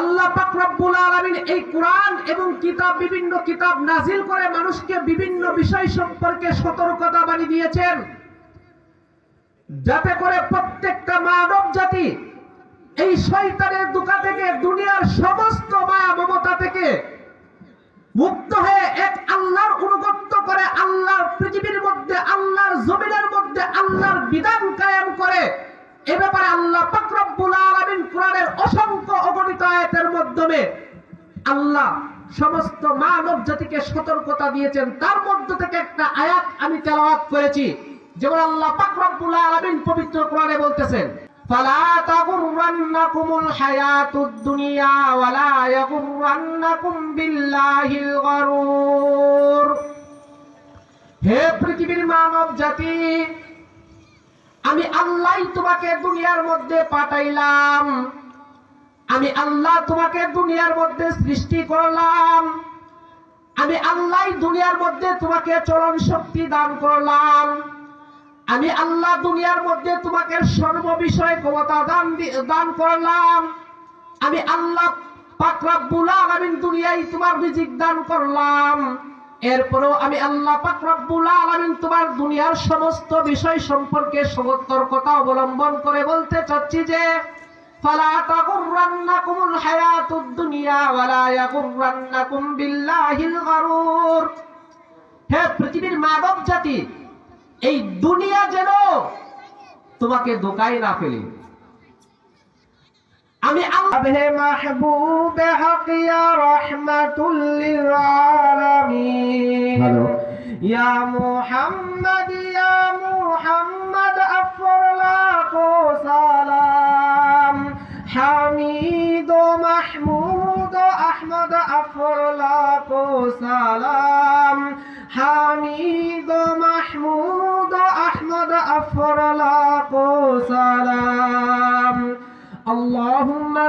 আল্লাহ পাক রব্বুল আলামিন এই কোরআন এবং কিতাব, বিভিন্ন কিতাব নাজিল করে মানুষকে বিভিন্ন বিষয় সম্পর্কে সতর্কতা বাণী দিয়েছেন। যাতে করে প্রত্যেকটা মানব জাতি এই শয়তানের দুকা থেকে, দুনিয়ার সমস্ত মায়া মমতা থেকে মুক্ত হয়ে এক আল্লাহর অনুগত্য করে, আল্লাহর পৃথিবীর মধ্যে, আল্লাহর জমিনের মধ্যে, আল্লাহর বিধান কায়েম করে এ ব্যাপারে আল্লাহ পাক রব্বুল আলামিন কোরআনের অসংখ্য অগণিত আয়াতের মাধ্যমে আল্লাহ সমস্ত মানব জাতিকে সতর্কতা দিয়েছেন। তার মধ্য থেকে একটা আয়াত আমি তেলাওয়াত করেছি, যেমন আল্লাহ পাক রব্বুল আলামিন পবিত্র কোরআনে বলতেছেন হে পৃথিবীর মানব জাতি আমি আল্লাহ তোমাকে দুনিয়ার মধ্যে পাঠাইলাম। আমি আল্লাহ তোমাকে দুনিয়ার মধ্যে সৃষ্টি করলাম। আমি আল্লাহ দুনিয়ার মধ্যে তোমাকে চরণ শক্তি দান করলাম। আমি আল্লাহ দুনিয়ার মধ্যে তোমাকে সর্ব বিষয়ে ক্ষমতা দান দান করলাম। আমি আল্লাহ পাকরাবুল আলামিন দুনিয়ায় তোমার রিজিক দান করলাম। এরপরেও আমি আল্লাহ পাকরাবুল আলামিন তোমার দুনিয়ার সমস্ত বিষয় সম্পর্কে সতর্কতা অবলম্বন করে বলতে চাচ্ছি যে, ফালা তাগুররান্নাকুমুল হায়াতুদ দুনিয়া ওয়ালা ইয়াগুররান্নাকুম বিল্লাহিল গরুর। হে পৃথিবীর মানব জাতি, এই দুনিয়া যেন তোমাকে দোকায় না ফেলে। আমি আল্লাহে মাহবুবে হক ইয়া রাহমাতুল লিল আলামিন হ্যালো ইয়া মুহাম্মদ ইয়া মুহাম্মদ আফরলাকু সালাম হামিদ মাহমুদ আহমদ আফরলাকু সালাম হামিদ মাহমুদ আহমদ আফরলাকু সালাম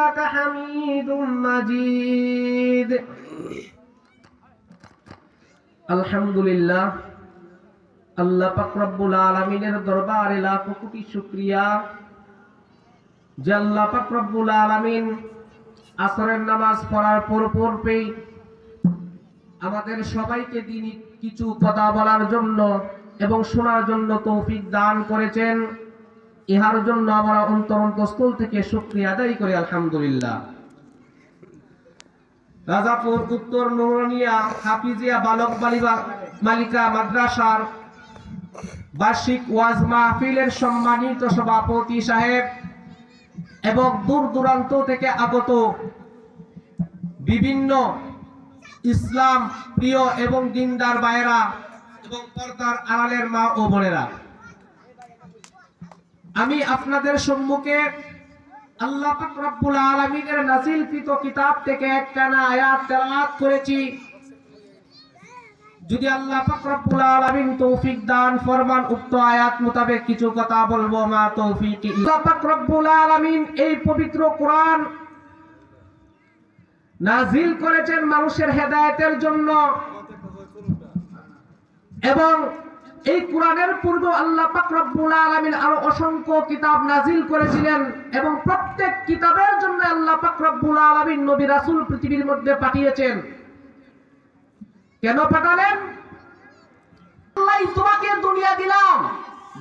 إنك حميد مجيد আলহামদুলিল্লাহ আল্লাহ পাক রব্বুল আলামিনের দরবারে লাখো কোটি শুকরিয়া যে আল্লাহ পাক রব্বুল আলামিন আসরের নামাজ পড়ার পর পূর্বেই আমাদের সবাইকে দিন কিছু কথা বলার জন্য এবং শোনার জন্য তৌফিক দান করেছেন ইহার জন্য আমরা অন্তর অন্তঃস্থল থেকে শুকরিয়া আদায় করি, আলহামদুলিল্লাহ। রাজাপুর উত্তর নুরনিয়া হাফিজিয়া, বালক বালিকা মালিকা মাদ্রাসার বার্ষিক ওয়াজ মাহফিলের সম্মানিত সভাপতি সাহেব এবং দূর দূরান্ত থেকে আগত বিভিন্ন ইসলাম প্রিয় এবং দিনদার ভাইয়েরা এবং পর্দার আড়ালের মা ও বোনেরা। আমি আপনাদের সম্মুখে আল্লাহ রব্বুল আলামিনের নাজিলকৃত কিতাব থেকে একখানা আয়াত তেলাওয়াত করেছি। যদি আল্লাহ পাক রব্বুল আলামিন তৌফিক দান ফরমান, উক্ত আয়াত মোতাবেক কিছু কথা বলব, মা তৌফিক আল্লাহ পাক রব্বুল আলামিন এই পবিত্র কোরআন নাজিল করেছেন মানুষের হেদায়েতের জন্য। এবং এই কোরআনের পূর্ব আল্লাহ পাক রব্বুল আলামিন আরও অসংখ্য কিতাব নাজিল করেছিলেন এবং প্রত্যেক কিতাবের জন্য আল্লাহ পাক রব্বুল আলামিন নবী রাসূল পৃথিবীর মধ্যে পাঠিয়েছেন। কেন পাঠালেন? আল্লাহ তোমাকে দুনিয়া দিলাম।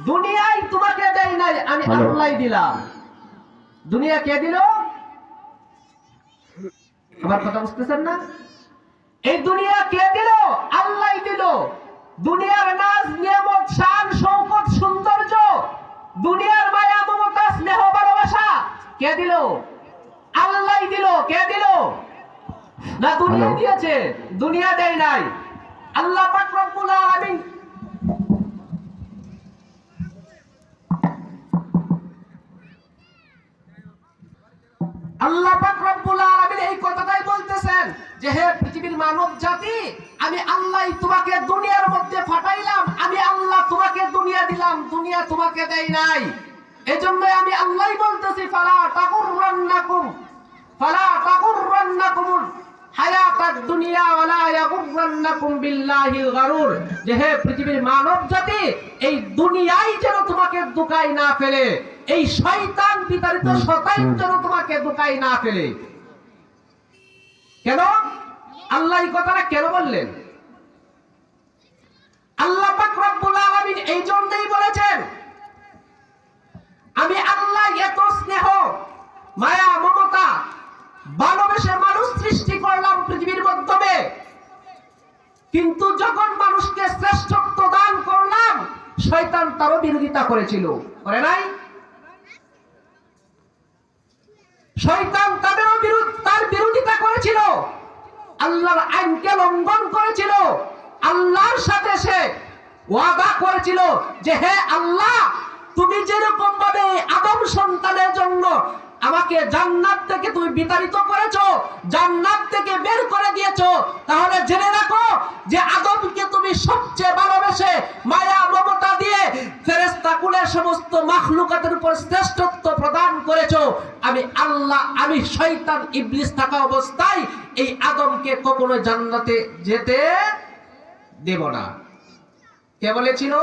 দুনিয়ায় তোমাকে দেই নাই আমি আল্লাহ দিলাম। দুনিয়া কে দিল? আমার কথা বুঝতেছেন না? এই দুনিয়া কে দিল? আল্লাহ দিল। দুনিয়ার নাজ নিয়ামত শান শৌকত সৌন্দর্য দুনিয়ার মায়া মমতা স্নেহ ভালোবাসা কে দিল? আল্লাহ দিল কে দিল? না দুনিয়া দিয়েছে দুনিয়া দেয় নাই। আল্লাহ পাক রব্বুল আলামিন আল্লাহ পাক রব্বুল আলামিন এই কথাটাই বলতেছেন যে হে পৃথিবীর মানব জাতি আমি আল্লাহ তোমাকে দুনিয়ার মধ্যে ফাটাইলাম আমি আল্লাহ তোমাকে দুনিয়া দিলাম দুনিয়া তোমাকে দেই নাই। এজন্য আমি আল্লাহই বলতেছি ফালা তাকুররান্নাকুম ফালা তাকুররান্নাকুম হায়াতাদ দুনিয়া ওয়ালা ইয়াগুররান্নাকুম বিল্লাহিল গারুর। যে হে পৃথিবীর মানব জাতি এই দুনিয়াই যেন তোমাকে দুকাই না ফেলে এই শয়তান বিতাড়িত শতাইন যেন তোমাকে দুকাই না ফেলে। কেন? আল্লাহ এই কথাটা কেন বললেন? আল্লাহ পাক রব্বুল এই জন্যই বলেছেন, আমি আল্লাহ এত স্নেহ, মায়া, মমতা, ভালোবেসে মানুষ সৃষ্টি করলাম পৃথিবীর মাধ্যমে। কিন্তু যখন মানুষকে শ্রেষ্ঠত্ব দান করলাম, শয়তান তারও বিরোধিতা করেছিল। করে নাই? শয়তান তাদেরও বিরুদ্ধ তার বিরোধিতা করেছিল। আল্লাহর আইনকে লঙ্ঘন করেছিল, আল্লাহর সাথে সে ওয়াদা করেছিল যে হে আল্লাহ, তুমি যেরকম ভাবে আদম সন্তানের জন্য আমাকে জান্নাত থেকে তুমি বিতাড়িত করেছ, জান্নাত থেকে বের করে দিয়েছ। তাহলে জেনে রাখো যে আদমকে তুমি সবচেয়ে ভালোবেসে মায়া, মমতা দিয়ে ফেরেশতা কুলের সমস্ত মাখলুকাতের উপর শ্রেষ্ঠত্ব প্রদান করেছ। আমি আল্লাহ, আমি শয়তান, ইবলিস থাকা অবস্থায় এই আদমকে কখনো জান্নাতে যেতে দেব না। কে বলেছিল?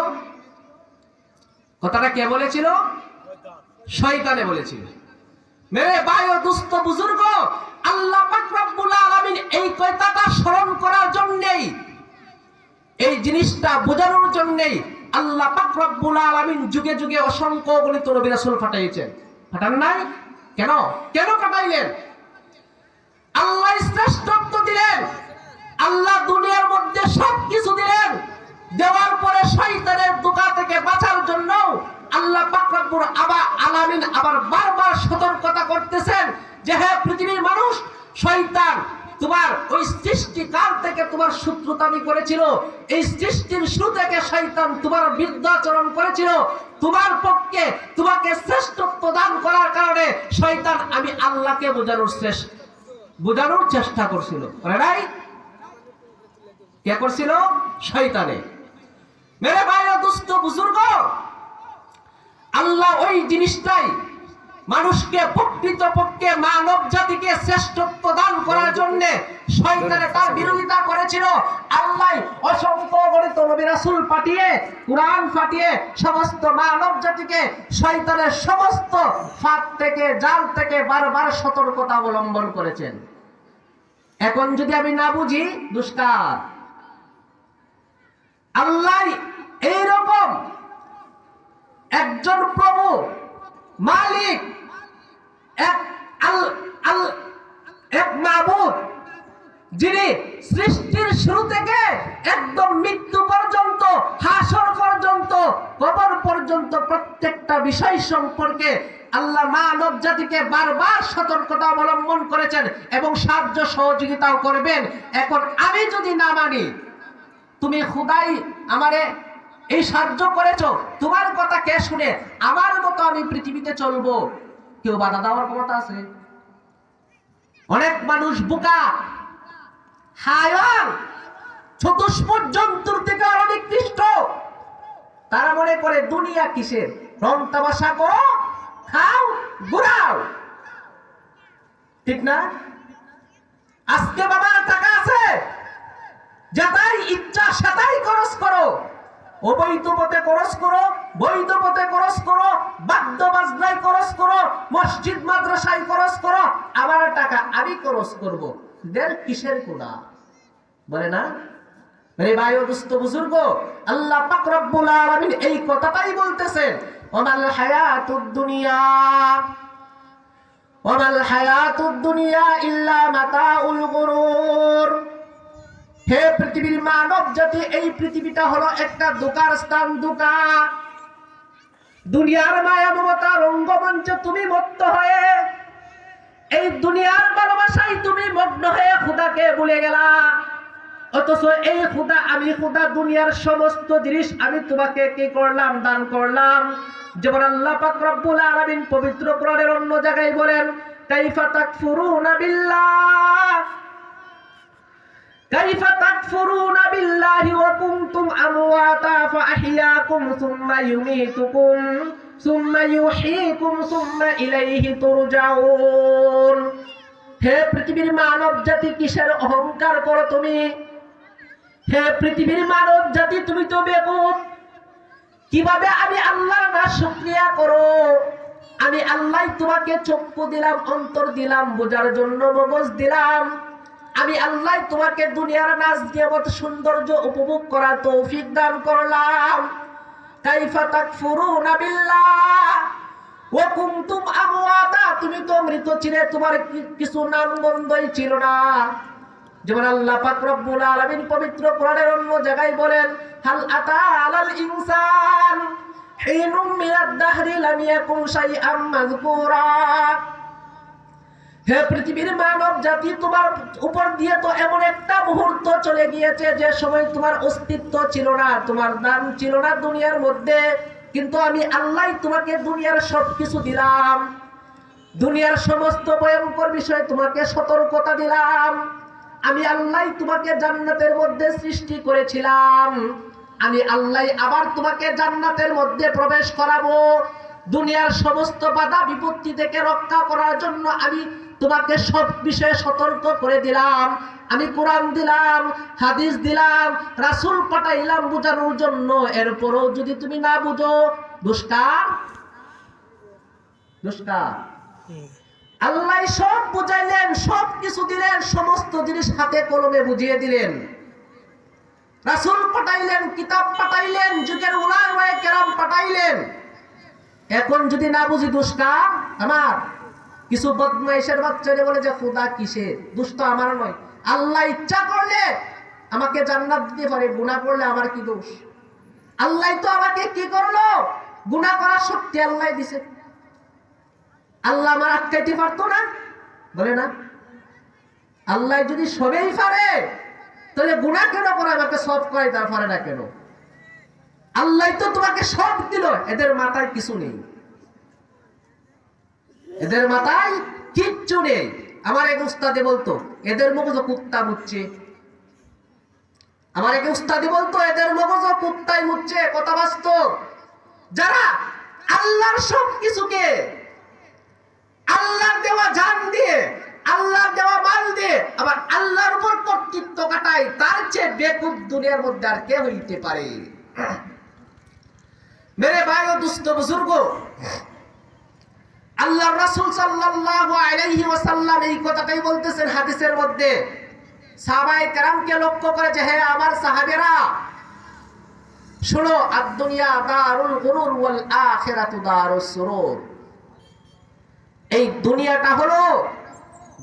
কথাটা কে বলেছিল? শয়তানে বলেছিল। মেরে ভাই ও দুস্থ বুজুর্গ, আল্লাহ রব্বুল এই কথাটা স্মরণ করার জন্যই, এই জিনিসটা বোঝানোর জন্যই আল্লাহ রব্বুল আলামিন যুগে যুগে অসংখ্য গণিত নবী রাসূল ফাটাইছেন ফাটান নাই? কেন? কেন ফাটাইলেন আল্লাহ শ্রেষ্ঠত্ব দিলেন। আল্লাহ দুনিয়ার রব্বুল আবা আলামিন আবার বারবার সতর্কতা করতেছেন যে হে পৃথিবীর মানুষ, শয়তান, তোমার ওই সৃষ্টিকাল থেকে তোমার শত্রুতামি করেছিল। এই সৃষ্টির শুরু থেকে শয়তান তোমার বিরুদ্ধাচরণ করেছিল। তোমার পক্ষে তোমাকে শ্রেষ্ঠত্ব দান করার কারণে শয়তান আমি আল্লাহকে বোঝানোর শ্রেষ্ঠ, বোঝানোর চেষ্টা করছিল। কে করছিল? শয়তানে। মেরে বুজুর্গ আল্লাহ ওই জিনিসটাই মানুষকে প্রকৃত পক্ষে মানব জাতিকে শ্রেষ্ঠত্ব দান করার জন্য শয়তানে তার বিরোধিতা করেছিল। আল্লাহ অসংখ্য গণিত নবী রাসূল পাঠিয়ে, কোরআন পাঠিয়ে সমস্ত মানব জাতিকে শয়তানের সমস্ত ফাঁদ থেকে, জাল থেকে বারবার সতর্কতা অবলম্বন করেছেন। এখন যদি আমি না বুঝি, দুষ্কার। আল্লাহ এইরকম একজন প্রভু, মালিক, এক আল আল, এক মাবুদ, যিনি সৃষ্টির শুরু থেকে একদম মৃত্যু পর্যন্ত, হাসর পর্যন্ত, কবর পর্যন্ত প্রত্যেকটা বিষয় সম্পর্কে আল্লাহ মানব জাতিকে বারবার সতর্কতা অবলম্বন করেছেন এবং সাহায্য সহযোগিতাও করবেন। এখন আমি যদি না মানি, তুমি খুদাই আমারে এই সাহায্য করেছ। তোমার কথা কে শুনে? আমার মতো আমি পৃথিবীতে চলবো। কেউ বাধা দেওয়ার ক্ষমতা আছে? অনেক মানুষ বোকা। হায়ান চতুষ্পদ জন্তুর থেকে আরও নিকৃষ্ট তারা মনে করে, দুনিয়া কিসের? রং তামাশা করো, খাও, ঘুরাও। ঠিক না? আজকে বাবার টাকা আছে। যেটাই ইচ্ছা সেটাই খরচ করো। অবৈধ পথে খরচ করো বৈধ পথে খরচ করো বাদ্য বাজনায় খরচ করো, মসজিদ, মাদ্রাসায় খরচ করো, আমার টাকা আমি খরচ করব। দের কিসের কোনা বলে না? রে ভাই দুস্থ বুজুর্গ, আল্লাহ পাক রব্বুল আলামিন এই কথাটাই বলতেছেন, ওমাল হায়াতুদ দুনিয়া, ওমাল হায়াতুদ দুনিয়া ইল্লা মাতাউল গুরুর। হে পৃথিবীর মানব জাতি, এই পৃথিবীটা হলো একটা দোকার স্থান দোকা দুনিয়ার মায়া মমতা রঙ্গমঞ্চে তুমি মত্ত হয়ে, এই দুনিয়ার ভালোবাসায় তুমি মগ্ন হয়ে খুদাকে ভুলে গেলা। অথচ এই খুদা, আমি খুদা, দুনিয়ার সমস্ত জিনিস আমি তোমাকে কি করলাম? দান করলাম। যেমন আল্লাহ পাক রব্বুল আলামিন পবিত্র কোরআনের অন্য জায়গায় বলেন, কাইফা তাকফুরুনা বিল্লাহ। كيف تكفرون بالله وكنتم أمواتا فأحياكم ثم يميتكم ثم يحييكم ثم إليه ترجعون হে পৃথিবীর মানব জাতি কিসের অহংকার করো তুমি হে পৃথিবীর মানব জাতি তুমি তো বেকুব কিভাবে আমি আল্লাহর না শুকরিয়া করো আমি আল্লাহ তোমাকে চক্ষু দিলাম অন্তর দিলাম বোঝার জন্য মগজ দিলাম আমি আল্লাহ তোমাকে দুনিয়ার নাচ নিয়ামত সৌন্দর্য উপভোগ করার তৌফিক দান করলাম। কাইফা তাকফুরুনা বিল্লাহ। ওয়া তুমি তো মৃত তোমার কিছু নাম গন্ধই ছিল না। যেমন আল্লাহ পবিত্র জায়গায় বলেন আতা ইনসান হে পৃথিবীর মানব জাতি, তোমার উপর দিয়ে তো এমন একটা মুহূর্ত চলে গিয়েছে যে সময় তোমার অস্তিত্ব ছিল না, তোমার দাম ছিল না দুনিয়ার মধ্যে। কিন্তু আমি আল্লাহ তোমাকে দুনিয়ার সব কিছু দিলাম। দুনিয়ার সমস্ত ভয়ঙ্কর বিষয়ে তোমাকে সতর্কতা দিলাম। আমি আল্লাহ তোমাকে জান্নাতের মধ্যে সৃষ্টি করেছিলাম। আমি আল্লাহ আবার তোমাকে জান্নাতের মধ্যে প্রবেশ করাবো। দুনিয়ার সমস্ত বাধা বিপত্তি থেকে রক্ষা করার জন্য আমি তোমাকে সব বিষয়ে সতর্ক করে দিলাম। আমি কোরআন দিলাম, হাদিস দিলাম, রাসূল পাঠাইলাম বোঝানোর জন্য। এরপরও যদি তুমি না বুঝো, দুষ্কার? দুষ্কার। আল্লাহ সব বুঝাইলেন, সব কিছু দিলেন, সমস্ত জিনিস হাতে কলমে বুঝিয়ে দিলেন। রাসূল পাঠাইলেন, কিতাব পাঠাইলেন, যুগের উলামায়ে কেরাম পাঠাইলেন। এখন যদি না বুঝি, দুষ্কার? আমার। কিছু বদমাইশের বাচ্চারে বলে যে, খোদা কিসে? দুষ্ট আমার নয়। আল্লাহ ইচ্ছা করলে আমাকে জান্নাত দিতে পারে, গুনাহ করলে আমার কি দোষ? আল্লাহ তো আমাকে কি করল? গুনাহ করার শক্তি আল্লাহ দিছে। আল্লাহ আমার আটকাইতে পারতো না। বলে না। আল্লাহ যদি সবেই পারে, তাহলে গুনাহ কেন করে? আমাকে সব করে, তার পারে না কেন? আল্লাহ তো তোমাকে সব দিল, এদের মাথায় কিছু নেই। এদের মাথায় কিচ্ছু নেই। আমার এক উস্তাদে বলতো, এদের মগজ কুত্তা মুচ্ছে। আমার এক উস্তাদি বলতো, এদের মগজ কুত্তাই মুচ্ছে। কথা বাস্তব যারা আল্লাহর সব কিছুকে, আল্লাহর দেওয়া জান দিয়ে, আল্লাহর দেওয়া মাল দিয়ে, আবার আল্লাহর উপর কর্তৃত্ব কাটায়, তার চেয়ে বেকুব দুনিয়ার মধ্যে আর কে হইতে পারে। মেরে ভাই ও দুস্থ বুজুর্গ আল্লাহ রাসূল সাল্লাল্লাহু আলাইহি ওয়াসাল্লাম এই কথাটাই বলতেছেন হাদিসের মধ্যে। সাহাবায়ে কেরামকে লক্ষ্য করে যে হ্যাঁ আমার সাহাবেরা, শোনো এই দুনিয়াটা হলো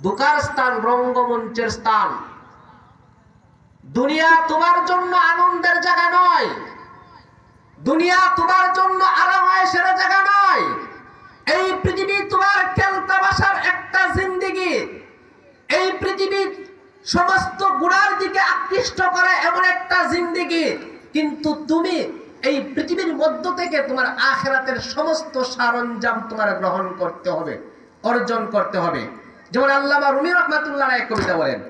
দুকার স্থান, রঙ্গমঞ্চের স্থান। দুনিয়া তোমার জন্য আনন্দের জায়গা নয়। দুনিয়া তোমার জন্য আরামায়েশের জায়গা নয়। এই পৃথিবী তোমার খেলতামাশার একটা জিন্দেগি। এই পৃথিবী সমস্ত গুণার দিকে আকৃষ্ট করে এমন একটা জিন্দেগি। কিন্তু তুমি এই পৃথিবীর মধ্য থেকে তোমার আখেরাতের সমস্ত সরঞ্জাম তোমার গ্রহণ করতে হবে, অর্জন করতে হবে। যেমন আল্লামা রুমি রহমাতুল্লাহ এক কবিতা বলেন,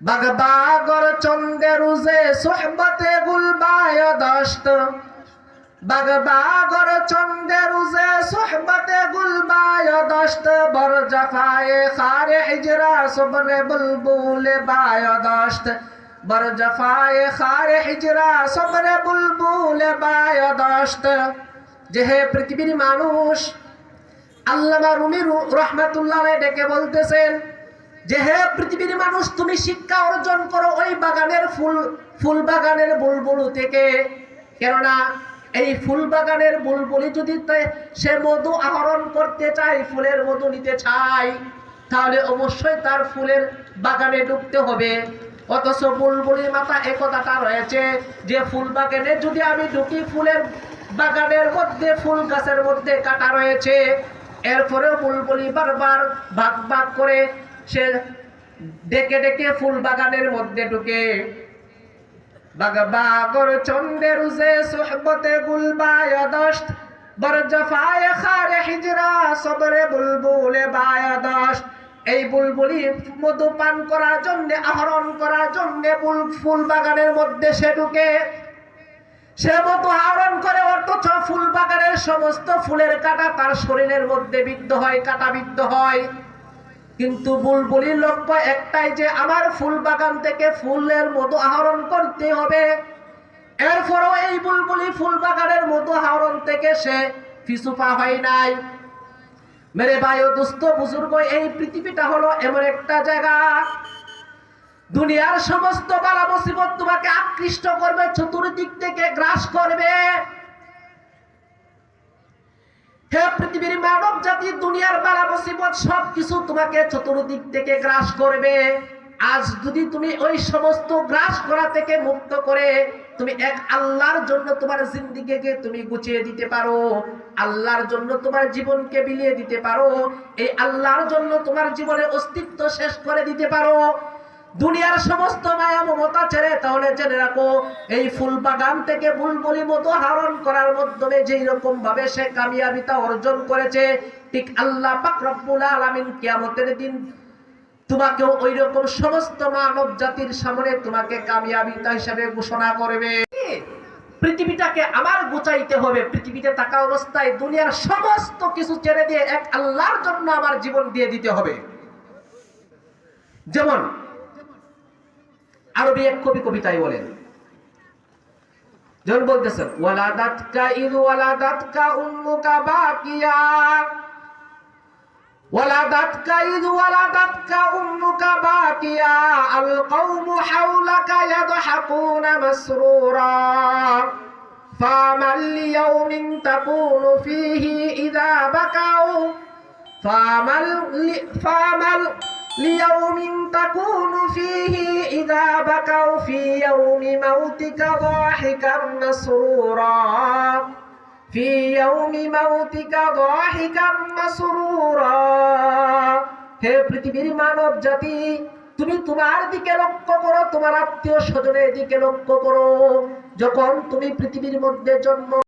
বাগবাগর চন্দে রুজে সোহবতে গুলবায় দষ্ট বাগবাগর চন্দে রুজে সোহবতে গুলবায় দষ্ট বর জফায়ে খারে হিজরা সবরে বুলবুলে বায় দষ্ট বর জফায়ে খারে হিজরা সবরে বুলবুলে বায় দষ্ট যে হে পৃথিবীর মানুষ, আল্লামা রুমি রহমাতুল্লাহ ডেকে বলতেছেন, যে হে পৃথিবীর মানুষ, তুমি শিক্ষা অর্জন করো ওই বাগানের ফুল ফুল বাগানের বুলবুলু থেকে। কেননা এই ফুল বাগানের বুলবুলি যদি সে মধু আহরণ করতে চায়, ফুলের মধু নিতে চায়, তাহলে অবশ্যই তার ফুলের বাগানে ঢুকতে হবে। অথচ বুলবুলির মাথা একথাটা রয়েছে যে ফুল বাগানে যদি আমি ঢুকি ফুলের বাগানের মধ্যে, ফুল গাছের মধ্যে কাটা রয়েছে, এরপরেও বুলবুলি বারবার ভাগ ভাগ করে সে ডেকে ডেকে ফুল বাগানের মধ্যে ঢুকে। বাগবাগর চন্দের উজে সোহবতে গুলবায় দষ্ট বরজাফায় খারে হিজরা সবরে বুলবুলে বায়াদাস এই বুলবুলি মধু পান করার জন্য, আহরণ করার জন্য বুল ফুল বাগানের মধ্যে সে ঢুকে। সে মতো আহরণ করে অথচ ফুল বাগানের সমস্ত ফুলের কাটা তার শরীরের মধ্যে বিদ্ধ হয়, কাটা বিদ্ধ হয়। কিন্তু বুলবুলির লক্ষ্য একটাই যে আমার ফুল বাগান থেকে ফুলের মধু আহরণ করতে হবে। এরপরও এই বুলবুলি ফুল বাগানের মধু আহরণ থেকে সে ফিসুফা হয় নাই। মেরে ভাই ও দুস্থ বুজুর্গ, এই পৃথিবীটা হলো এমন একটা জায়গা। দুনিয়ার সমস্ত বালা মুসিবত তোমাকে আকৃষ্ট করবে, চতুর্দিক থেকে গ্রাস করবে। হে পৃথিবীর মানব জাতি, দুনিয়ার বালা মুসিবত সব কিছু তোমাকে চতুর্দিক থেকে গ্রাস করবে। আজ যদি তুমি ওই সমস্ত গ্রাস করা থেকে মুক্ত করে তুমি এক আল্লাহর জন্য তোমার জিন্দিগিকে তুমি গুছিয়ে দিতে পারো, আল্লাহর জন্য তোমার জীবনকে বিলিয়ে দিতে পারো, এই আল্লাহর জন্য তোমার জীবনের অস্তিত্ব শেষ করে দিতে পারো দুনিয়ার সমস্ত মায়া মমতা ছেড়ে, তাহলে জেনে রাখো, এই ফুল বাগান থেকে বুলবুলি মতো হারণ করার মাধ্যমে যেই রকম ভাবে সে কামিয়াবিতা অর্জন করেছে, ঠিক আল্লাহ পাক রব্বুল আলামিন কিয়ামতের দিন তোমাকেও ওই রকম সমস্ত মানব জাতির সামনে তোমাকে কামিয়াবিতা হিসাবে ঘোষণা করবে। পৃথিবীটাকে আমার গুচাইতে হবে, পৃথিবীতে থাকা অবস্থায় দুনিয়ার সমস্ত কিছু ছেড়ে দিয়ে এক আল্লাহর জন্য আমার জীবন দিয়ে দিতে হবে। যেমন আরবি এক কবি কবিতায় বলেন যেমন বলতেছেন ওয়ালাদাতকা ইদ ওয়ালাদাতকা উম্মুকা বাকিয়া ولدتك إذ ولدتك أمك باكيا القوم حولك يضحكون مسرورا فما ليوم تكون فيه إذا بكوا فما ل- فما ل- ليوم تكون فيه إذا بكوا في يوم موتك ضاحكا مسرورا في يوم موتك ضاحكا مسرورا হে পৃথিবীর মানব জাতি তুমি তোমার দিকে লক্ষ্য করো তোমার আত্মীয় স্বজনের দিকে লক্ষ্য করো যখন তুমি পৃথিবীর মধ্যে জন্ম